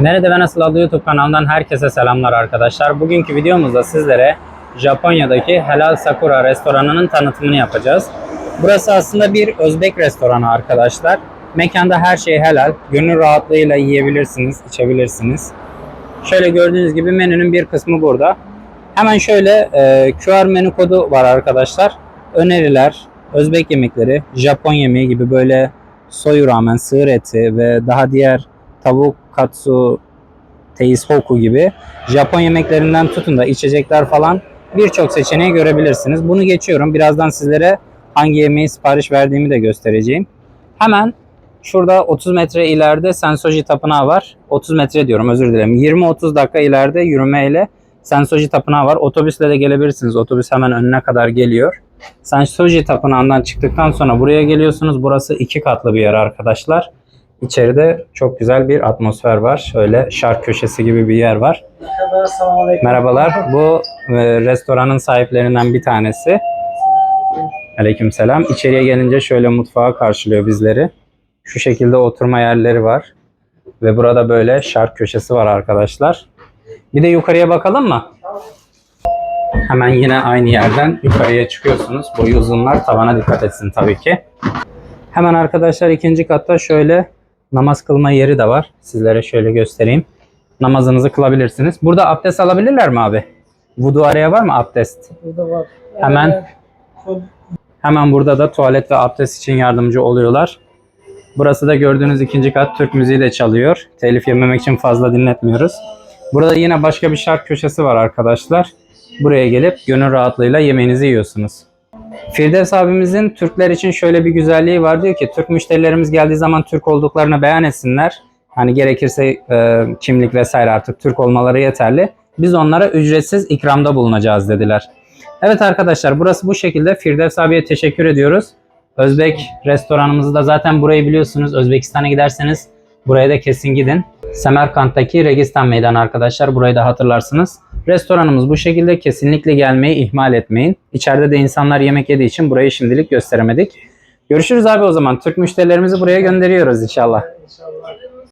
Nerede ve Nasıl adlı YouTube kanalından herkese selamlar arkadaşlar. Bugünkü videomuzda sizlere Japonya'daki Helal Sakura restoranının tanıtımını yapacağız. Burası aslında bir Özbek restoranı arkadaşlar. Mekanda her şey helal. Gönül rahatlığıyla yiyebilirsiniz, içebilirsiniz. Şöyle gördüğünüz gibi menünün bir kısmı burada. Hemen şöyle e, QR menü kodu var arkadaşlar. Öneriler, Özbek yemekleri, Japon yemeği gibi böyle soyu ramen, sığır eti ve daha diğer tavuk, katsu, teishoku gibi Japon yemeklerinden tutun da içecekler falan birçok seçeneği görebilirsiniz. Bunu geçiyorum. Birazdan sizlere hangi yemeği sipariş verdiğimi de göstereceğim. Hemen şurada 30 metre ileride Sensoji Tapınağı var. 30 metre diyorum özür dilerim. 20-30 dakika ileride yürümeyle Sensoji Tapınağı var. Otobüsle de gelebilirsiniz. Otobüs hemen önüne kadar geliyor. Sensoji Tapınağı'ndan çıktıktan sonra buraya geliyorsunuz. Burası iki katlı bir yer arkadaşlar. İçeride çok güzel bir atmosfer var. Şöyle şark köşesi gibi bir yer var. Merhabalar. Bu e, restoranın sahiplerinden bir tanesi. Aleykümselam. İçeriye gelince şöyle mutfağa karşılıyor bizleri. Şu şekilde oturma yerleri var. Ve burada böyle şark köşesi var arkadaşlar. Bir de yukarıya bakalım mı? Hemen yine aynı yerden yukarıya çıkıyorsunuz. Boyu uzunlar tavana dikkat etsin tabii ki. Hemen arkadaşlar ikinci katta şöyle namaz kılma yeri de var. Sizlere şöyle göstereyim. Namazınızı kılabilirsiniz. Burada abdest alabilirler mi abi? Vudu araya var mı abdest? Burada var. Hemen- Hemen burada da tuvalet ve abdest için yardımcı oluyorlar. Burası da gördüğünüz ikinci kat Türk müziği de çalıyor. Telif yememek için fazla dinletmiyoruz. Burada yine başka bir şark köşesi var arkadaşlar. Buraya gelip gönül rahatlığıyla yemeğinizi yiyorsunuz. Firdevs abimizin Türkler için şöyle bir güzelliği var diyor ki Türk müşterilerimiz geldiği zaman Türk olduklarını beyan etsinler. Hani gerekirse e, kimlik vesaire artık Türk olmaları yeterli. Biz onlara ücretsiz ikramda bulunacağız dediler. Evet arkadaşlar burası bu şekilde. Firdevs abiye teşekkür ediyoruz. Özbek restoranımızı da zaten burayı biliyorsunuz. Özbekistan'a giderseniz buraya da kesin gidin. Semerkant'taki Registan Meydanı arkadaşlar. Burayı da hatırlarsınız. Restoranımız bu şekilde. Kesinlikle gelmeyi ihmal etmeyin. İçeride de insanlar yemek yediği için burayı şimdilik gösteremedik. Görüşürüz abi o zaman. Türk müşterilerimizi buraya gönderiyoruz inşallah. İnşallah.